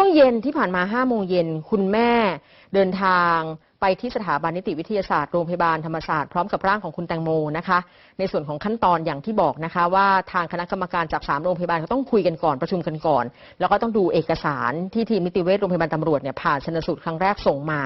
ช่วงเย็นที่ผ่านมา5โมงเย็นคุณแม่เดินทาง ไปที่สถาบันนิติวิทยาศาสตร์โรงพยาบาลธรรมศาสตร์พร้อมกับร่างของคุณแตงโมนะคะ ในส่วนของขั้นตอนอย่างที่บอกนะคะ ว่าทางคณะกรรมการจาก3โรงพยาบาลเขาต้องคุยกันก่อนประชุมกันก่อน แล้วก็ต้องดูเอกสารที่ทีมนิติเวชโรงพยาบาลตำรวจเนี่ยผ่าชนสูตรครั้งแรกส่งมา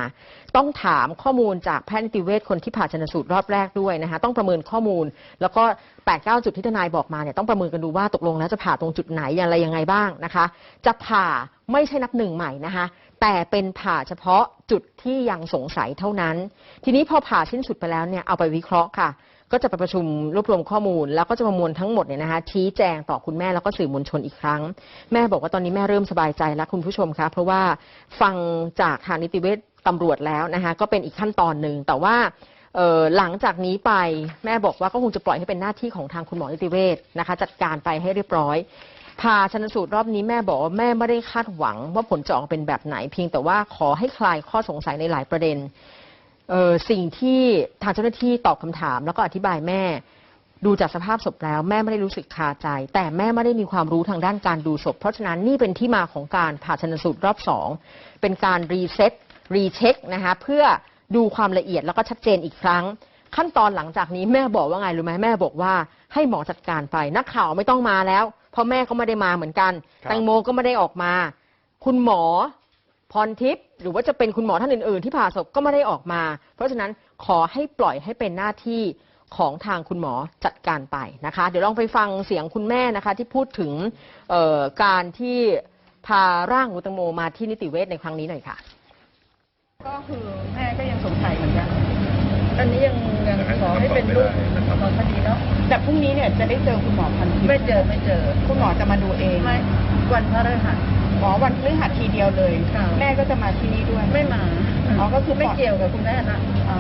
ต้องถามข้อมูลจากแพทย์นิติเวชคนที่ผ่าชนสูตรรอบแรกด้วยนะคะต้องประเมินข้อมูล แล้วก็8ปดเจุดที่ทนายบอกมาเนี่ยต้องประเมินกันดูว่าตกลงแล้วจะผ่าตรงจุดไหนอย่างไรยังไงบ้างนะคะ จะผ่าไม่ใช่นับหนึ่งใหม่นะคะแต่เป็นผ่าเฉพาะ จุดที่ยังสงสัยเท่านั้น ทีนี้พอผ่าสิ้นสุดไปแล้วเนี่ยเอาไปวิเคราะห์ค่ะ ก็จะไปประชุมรวบรวมข้อมูล แล้วก็จะประมวลทั้งหมดเนี่ยนะคะชี้แจงต่อคุณแม่แล้วก็สื่อมวลชนอีกครั้ง แม่บอกว่าตอนนี้แม่เริ่มสบายใจแล้วคุณผู้ชมคะเพราะว่าฟังจากทางนิติเวชตำรวจแล้วนะคะก็เป็นอีกขั้นตอนหนึ่งแต่ว่าหลังจากนี้ไปแม่บอกว่าก็คงจะปล่อยให้เป็นหน้าที่ของทางคุณหมอนิติเวชนะคะ จัดการไปให้เรียบร้อย ผ่าชนสูตรรอบนี้แม่บอกว่าแม่ไม่ได้คาดหวังว่าผลจะออกมาเป็นแบบไหนเพียงแต่ว่าขอให้คลายข้อสงสัยในหลายประเด็นเออสิ่งที่ทางเจ้าหน้าที่ตอบคำถาม แล้วก็อธิบายแม่ ดูจากสภาพศพแล้วแม่ไม่ได้รู้สึกคาใจ แต่แม่ไม่ได้มีความรู้ทางด้านการดูศพ เพราะฉะนั้นนี่เป็นที่มาของการผ่าชนสูตรรอบสองเป็นการรีเซ็ตรีเช็คนะคะเพื่อดูความละเอียดแล้วก็ชัดเจนอีกครั้ง ขั้นตอนหลังจากนี้แม่บอกว่าไงรู้ไหมแม่บอกว่าให้หมอจัดการไปนักข่าวไม่ต้องมาแล้ว พราะแม่ก็ไม่ได้มาเหมือนกัน ครับ แตงโมก็ไม่ได้ออกมา คุณหมอพรทิพย์หรือว่าจะเป็นคุณหมอท่านอื่นๆ ที่ผ่าศพก็ไม่ได้ออกมา เพราะฉะนั้นขอให้ปล่อยให้เป็นหน้าที่ของทางคุณหมอจัดการไปนะคะ เดี๋ยวลองไปฟังเสียงคุณแม่นะคะ ที่พูดถึงเอ่อการที่พาร่างคุณตังโมมาที่นิติเวชในครั้งนี้หน่อยค่ะ ก็คือแม่ก็ยังสงสัยเหมือนกัน อันนี้ยังยังขอให้เป็นรูปของคดีเนาะแต่พรุ่งนี้เนี่ยจะได้เจอคุณหมอพันทิพย์ไม่เจอไม่เจอ คุณหมอจะมาดูเองไม่วันพฤหัสอ๋อวันพฤหัสทีเดียวเลย แม่ก็จะมาที่นี่ด้วย ไม่มาอ๋อก็คือไม่เกี่ยวกับคุณแม่นะ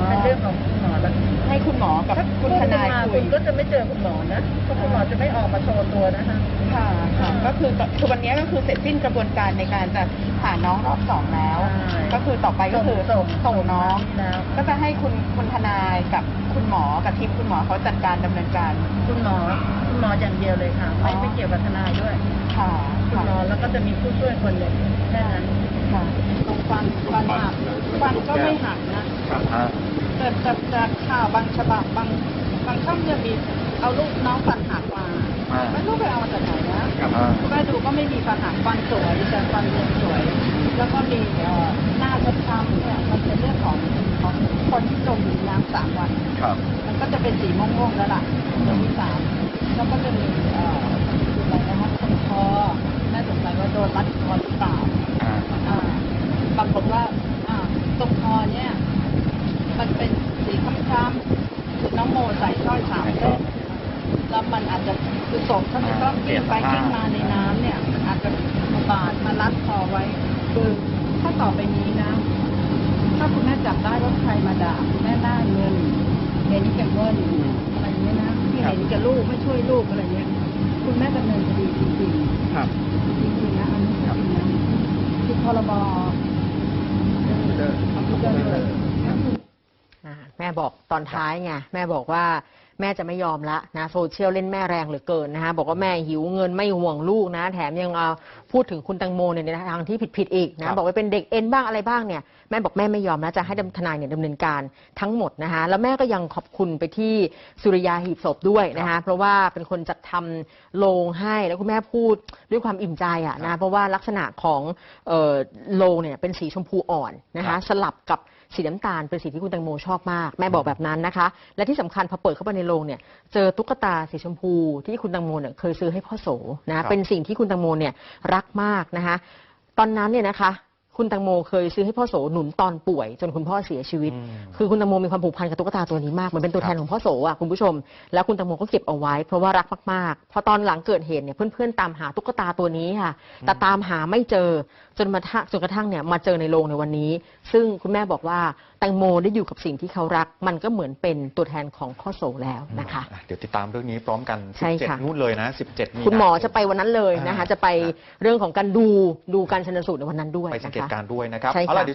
เป็นเรื่องของคุณหมอแล้วให้คุณหมอกับคุณทนายคุยก็จะไม่เจอคุณหมอนะเพราะคุณหมอจะไม่ออกมาโชว์ตัวนะคะค่ะค่ะก็คือคือวันนี้ก็คือเสร็จสิ้นกระบวนการในการจะ ผ่าน้องรอบสองแล้ว ใช่ก็คือต่อไปก็คือส่งส่งน้อง แล้ว ก็จะให้คุณคุณทนายกับคุณหมอกับทีมคุณหมอเขาจัดการดำเนินการ คุณหมอคุณหมออย่างเดียวเลยค่ะ ไม่อ๋อ ไม่เกี่ยวกับทนายด้วย ค่ะคุณค่ะหมอแล้วก็จะมีผู้ช่วยคนหนึ่งแค่นั้นค่ะตรงฟันฟันหักฟันก็ไม่หักนะครับฮะแต่แต่แต่ข่าวบางฉบับบางบางช่องจะมีเอาลูกน้องฟันหักมาอ่าไม่รู้ไปเอามาจากไหนนะครับอ่าแม่ดูก็ ไม่มีฟันหักฟันสวยแต่ฟันยังสวย แล้วก็มีเอ่อหน้าช้ำๆเนี่ยมันเป็นเรื่องของของคนที่จมอยู่ในน้ำสามวันครับ มันก็จะเป็นสีม่วงๆแล้วล่ะตัวที่สามแล้วก็จะมีเอ่ออะไรนะคะตรงคอแม่สงสัยว่าโดนรัดคอหรือเปล่าอ่าอ่าปรากฏว่าอ่าตรงคอเนี่ยมันเป็นสีคล้ำๆคือน้องโมใส่สร้อยสามเส้นแล้วมันอาจจะคือศพถ้ามันก็กิ้งไปกิ้งมาในน้ำเนี่ยอาจจะ บาดมารัดคอไว้คือถ้าต่อไปนี้นะ ถ้าคุณแม่จับได้ว่าใครมาด่าคุณแม่ได้เงินเห็นแก่เงินอะไรอย่างเงี้ยนะที่เห็นแก่ลูกไม่ช่วยลูกอะไรเงี้ยคุณแม่ดำเนินคดีจริงๆครับจริงๆนะอันนี้จริงๆนะคือพรบคอมพิวเตอร์ด้วยอ่าแม่บอกตอนท้ายไงแม่บอกว่า แม่จะไม่ยอมละนะโซเชียลเล่นแม่แรงเหลือเกินนะคะบอกว่าแม่หิวเงินไม่ห่วงลูกนะ แถมยังเอาพูดถึงคุณตังโมเนี่ยในทางที่ผิดๆอีกครันะบบอกว่าเป็นเด็กเอ็นบ้างอะไรบ้างเนี่ยแม่บอกแม่ไม่ยอมนะจะให้ทนายเนี่ยดำเนินการทั้งหมดนะคะแล้วแม่ก็ยังขอบคุณไปที่สุริยาหีบศพด้วยนะคะเพราะว่าเป็นคนจัดทำโลงให้แล้วคุณแม่พูดด้วยความอิ่มใจอะนะเพราะว่าลักษณะของเอ่อโลงเนี่ยเป็นสีชมพูอ่อนนะครัคะบสลับกับสีน้ำตาลเป็นสีที่คุณแตงโมชอบมาก แม่บอกแบบนั้นนะคะ และที่สำคัญพอเปิดเข้าไปในโรงเนี่ยเจอตุ๊กตาสีชมพูที่คุณแตงโมเนี่ยเคยซื้อให้พ่อโสนะเป็นสิ่งที่คุณแตงโมเนี่ยรักมากนะคะตอนนั้นเนี่ยนะคะ คุณแตงโมเคยซื้อให้พ่อโสหนุนตอนป่วย จนคุณพ่อเสียชีวิตอืมคือคุณแตงโมมีความผูกพันกับตุ๊กตาตัวนี้มากเหมันเป็นตัวแทนของพ่อโสอะคุณผู้ชม แล้วคุณแตงโมก็เก็บเอาไว้เพราะว่ารักมากๆพอตอนหลังเกิดเหตุเนี่ยเพื่อนๆตามหาตุ๊กตาตัวนี้ค่ะ แต่ตามหาไม่เจอจนมาทะจนกระทั่งเนี่ยมาเจอในโรงในวันนี้ ซึ่งคุณแม่บอกว่าแตงโมได้อยู่กับสิ่งที่เขารัก มันก็เหมือนเป็นตัวแทนของพ่อโสแล้วนะคะอ่เดี๋ยวติดตามเรื่องนี้พร้อมกันใช่ค่ะ17นู่นเลยนะ 17มีนาคุณหมอจะไปวันนั้นเลยนะคะอ่าจะไปเรื่องของการดูดูการชนสูตรในวันนั้นด้วยไปสังนะเกตคะการณ์ด้วยนะครับใช่เอาล่ะค่ะเดี๋ยว